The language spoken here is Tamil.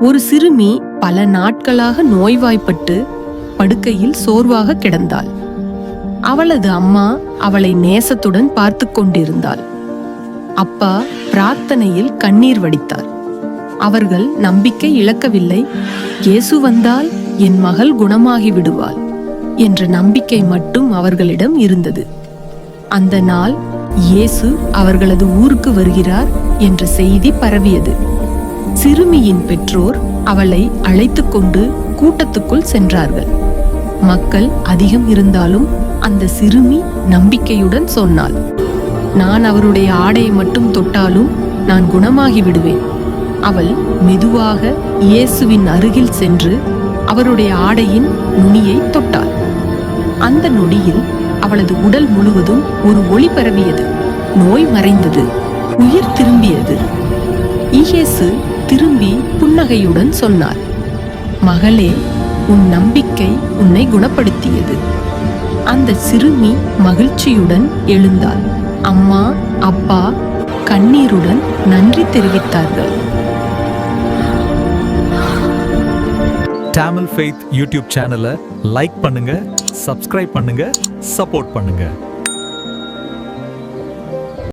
ஒரு சிறுமி பல நாட்களாக நோய்வாய்ப்பட்டு படுக்கையில் சோர்வாக கிடந்தாள். அவளது அம்மா அவளை நேசத்துடன் பார்த்து கொண்டிருந்தாள். அப்பா பிரார்த்தனையில் கண்ணீர் வடித்தார். அவர்கள் நம்பிக்கை இழக்கவில்லை. இயேசு வந்தால் என் மகள் குணமாகி விடுவாள் என்ற நம்பிக்கை மட்டும் அவர்களிடம் இருந்தது. அந்த நாள் இயேசு அவர்களது ஊருக்கு வருகிறார் என்ற செய்தி பரவியது. சிறுமியின் பெற்றோர் அவளை அழைத்துக் கொண்டு கூட்டத்துக்குள் சென்றார்கள். மக்கள் அதிகம் இருந்தாலும் அந்த சிறுமி நம்பிக்கையுடன் சொன்னாள் நான் அவருடைய ஆடையை மட்டும் தொட்டாலும் நான் குணமாகி விடுவேன். அவள் மெதுவாக இயேசுவின் அருகில் சென்று அவருடைய ஆடையின் நுனியை தொட்டாள். அந்த நொடியில் அவளது உடல் முழுவதும் ஒரு ஒளி பரவியது நோய் மறைந்தது உயிர் திரும்பியது. இயேசு திரும்பி புன்னகையுடன் சொன்னார். மகளே உன் நம்பிக்கை உன்னை குணப்படுத்தியது. அந்த சிறுமி மகிழ்ச்சியுடன் எழுந்தாள். அம்மா அப்பா கண்ணீருடன் நன்றி தெரிவித்தார்கள். டேமல் ஃபெய்த் யூடியூப் சேனலை லைக் பண்ணுங்க சப்ஸ்கிரைப் பண்ணுங்க சப்போர்ட் பண்ணுங்க.